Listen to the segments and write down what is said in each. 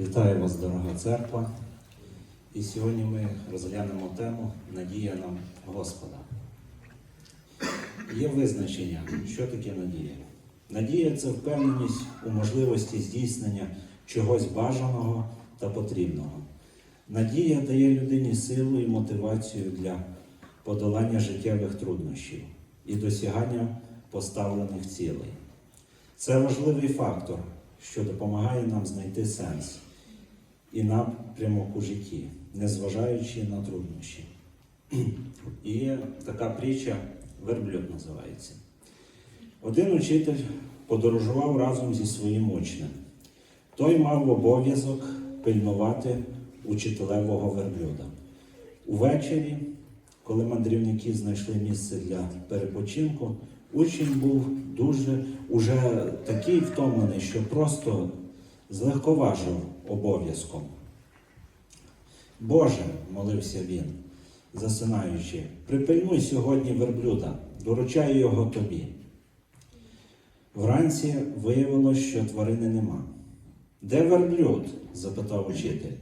Вітаю вас, дорога церква. І сьогодні ми розглянемо тему Надія на Господа. Є визначення, що таке надія. Надія це впевненість у можливості здійснення чогось бажаного та потрібного. Надія дає людині силу і мотивацію для подолання життєвих труднощів і досягання поставлених цілей. Це важливий фактор, що допомагає нам знайти сенс і напрямок у житті, незважаючи на труднощі. І така притча, верблюд називається. Один учитель подорожував разом зі своїм учнем. Той мав обов'язок пильнувати учителевого верблюда. Увечері, коли мандрівники знайшли місце для перепочинку, учень був дуже уже такий втомлений, що просто злегковажив обов'язком. Боже, молився він, засинаючи, припильнуй сьогодні верблюда, доручаю його тобі. Вранці виявилось, що тварини нема. Де верблюд? запитав учитель.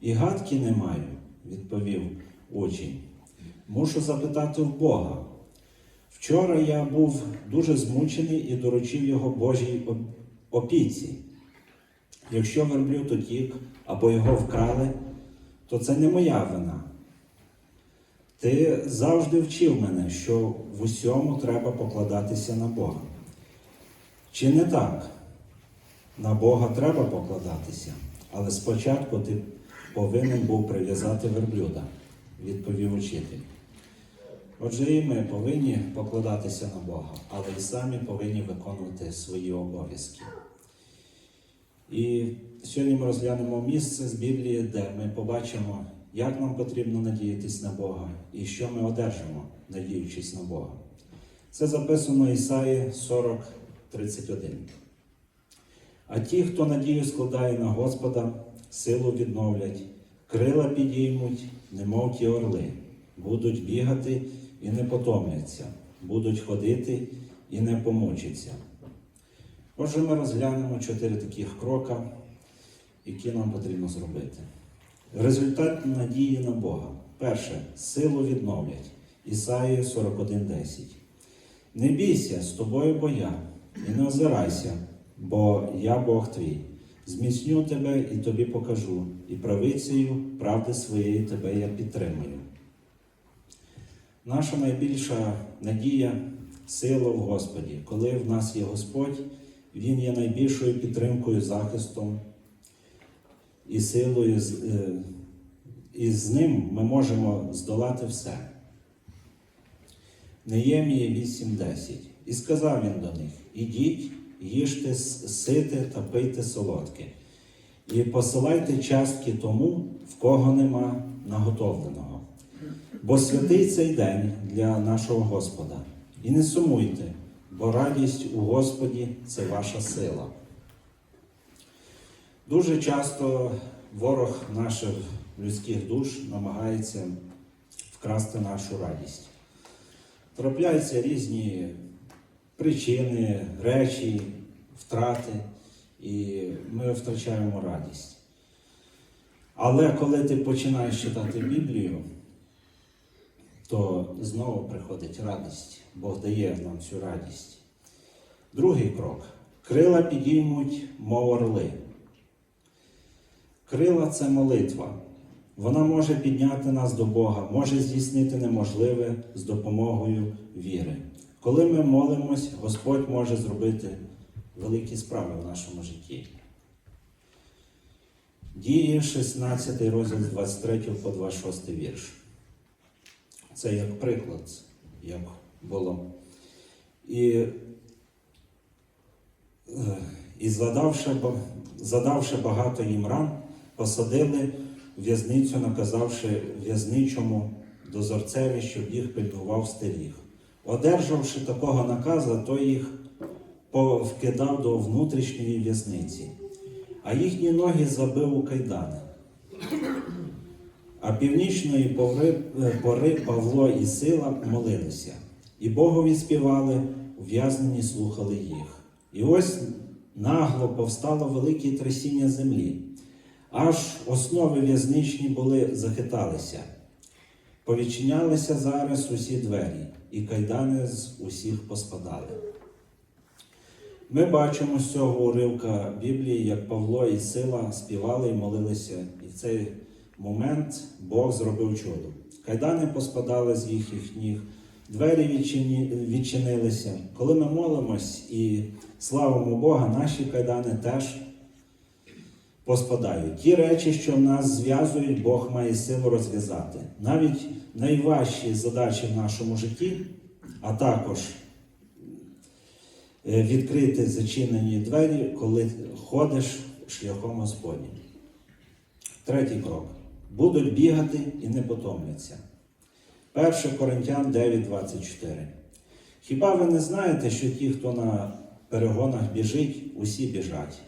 І гадки не маю, відповів учень. Мушу запитати в Бога. Вчора я був дуже змучений і доручив його Божій опіці. Якщо верблюд утік або його вкрали, то це не моя вина. Ти завжди вчив мене, що в усьому треба покладатися на Бога. Чи не так? На Бога треба покладатися, але спочатку ти повинен був прив'язати верблюда, відповів учитель. Отже, і ми повинні покладатися на Бога, але і самі повинні виконувати свої обов'язки. І сьогодні ми розглянемо місце з Біблії, де ми побачимо, як нам потрібно надіятись на Бога і що ми одержимо, надіючись на Бога. Це записано Ісаї 40, 31. А ті, хто надію складає на Господа, силу відновлять, крила підіймуть, немов ті орли, будуть бігати і не потомляться, будуть ходити і не помучаться. Отже, ми розглянемо чотири таких крока, які нам потрібно зробити. Результат надії на Бога. Перше, силу відновлять. Ісаїя 41.10. Не бійся, з тобою бо я, і не озирайся, бо я Бог твій. Зміцню тебе і тобі покажу, і правицею правди своєї тебе я підтримую. Наша найбільша надія сила в Господі. Коли в нас є Господь, Він є найбільшою підтримкою, захистом і силою, е, і з ним ми можемо здолати все. Неємія 8.10. І сказав він до них: Ідіть, їжте сите та пийте солодке, і посилайте частки тому, в кого нема наготовленого. Бо святий цей день для нашого Господа. І не сумуйте, бо радість у Господі це ваша сила. Дуже часто ворог наших людських душ намагається вкрасти нашу радість. Трапляються різні причини, речі, втрати, і ми втрачаємо радість. Але коли ти починаєш читати Біблію, то знову приходить радість. Бог дає нам цю радість. Другий крок. Крила підіймуть, мов орли. Крила це молитва. Вона може підняти нас до Бога, може здійснити неможливе з допомогою віри. Коли ми молимось, Господь може зробити великі справи в нашому житті. Діє 16 розділ з 23 по 26 вірш. Це як приклад, як було. І, е, і задавши, задавши багато їм ран, посадили в'язницю, наказавши в'язничому дозорцеві, щоб їх пильнував стеріг. Одержавши такого наказа, то їх повкидав до внутрішньої в'язниці, а їхні ноги забив у кайдани. А північної пори, е, пори Павло і Сила молилися, і Богові співали, ув'язнені слухали їх. І ось нагло повстало велике трясіння землі, Аж основи в'язничні були захиталися. Повідчинялися зараз усі двері, і кайдани з усіх поспадали. Ми бачимо з цього уривка Біблії, як Павло і Сила співали і молилися, і в цей момент Бог зробив чудо. Кайдани поспадали з їхніх ніг, двері відчинилися. Коли ми молимось і славимо Бога, наші кайдани теж поспадають. Ті речі, що нас зв'язують, Бог має силу розв'язати. Навіть найважчі задачі в нашому житті, а також е, відкрити зачинені двері, коли ходиш шляхом Господнім. Третій крок. Будуть бігати і не потомляться. 1 Коринтян 9:24. Хіба ви не знаєте, що ті, хто на перегонах біжить, усі біжать,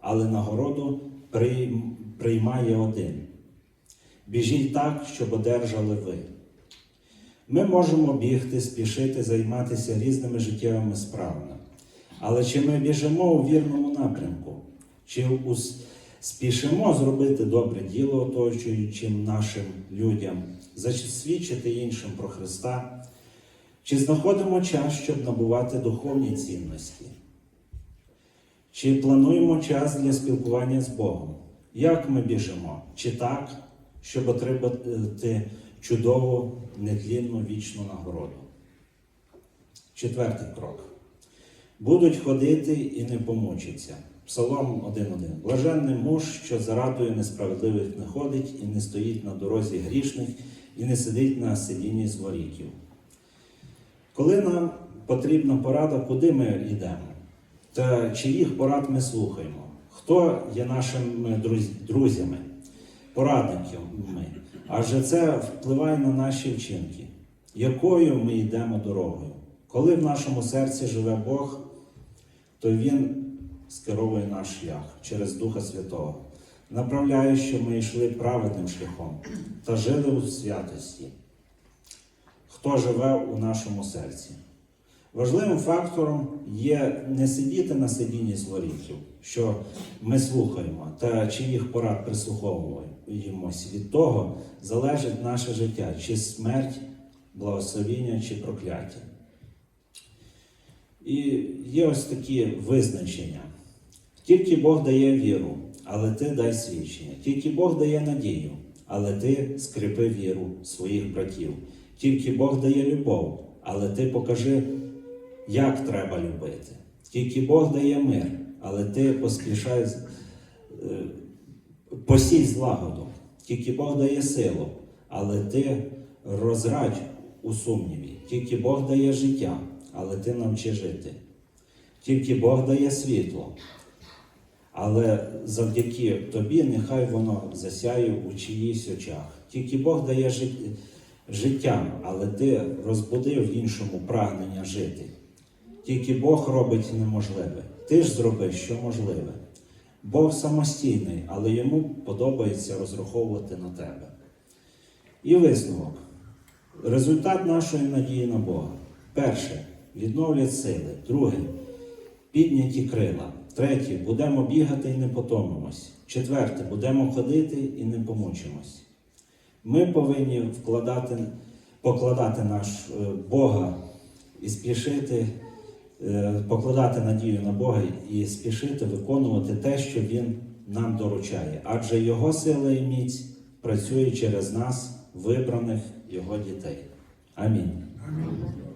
але нагороду приймає один. Біжіть так, щоб одержали ви. Ми можемо бігти, спішити, займатися різними життєвими справами. Але чи ми біжимо у вірному напрямку? Чи спішимо зробити добре діло оточуючим нашим людям, засвідчити іншим про Христа? Чи знаходимо час, щоб набувати духовні цінності? Чи плануємо час для спілкування з Богом? Як ми біжимо? Чи так, щоб отримати чудову, нетлінну вічну нагороду? Четвертий крок. Будуть ходити і не помучаться. Псалом 1.1. Блаженний муж, що зарадою несправедливих не ходить, і не стоїть на дорозі грішних, і не сидить на сидінні зворіків. Коли нам потрібна порада, куди ми йдемо? Та чиїх порад ми слухаємо? Хто є нашими друзями, порадниками? Адже це впливає на наші вчинки. Якою ми йдемо дорогою? Коли в нашому серці живе Бог, то Він скеровує наш шлях через Духа Святого, направляє, щоб ми йшли праведним шляхом та жили у святості. Хто живе у нашому серці? Важливим фактором є не сидіти на сидінні зворітів, що ми слухаємо, та чиїх порад прислуховуємось. Від того залежить наше життя, чи смерть, благословіння, чи прокляття. І є ось такі визначення. Тільки Бог дає віру, але ти дай свідчення. Тільки Бог дає надію, але ти скріпи віру своїх братів. Тільки Бог дає любов, але ти покажи, як треба любити. Тільки Бог дає мир, але ти поспішай е, посій злагоду. Тільки Бог дає силу, але ти розрадь у сумніві. Тільки Бог дає життя, але ти навчи жити. Тільки Бог дає світло, але завдяки тобі нехай воно засяє у чиїсь очах. Тільки Бог дає жит- життя, але ти розбудив в іншому прагнення жити. Тільки Бог робить неможливе. Ти ж зроби, що можливе. Бог самостійний, але йому подобається розраховувати на тебе. І висновок. Результат нашої надії на Бога. Перше відновлять сили. Друге підняті крила. Третє будемо бігати і не потомимось. Четверте будемо ходити і не помучимось. Ми повинні вкладати, покладати наш е, Бога і спішити, е, покладати надію на Бога і спішити виконувати те, що Він нам доручає. Адже Його сила і міць працює через нас, вибраних Його дітей. Амінь. Амінь.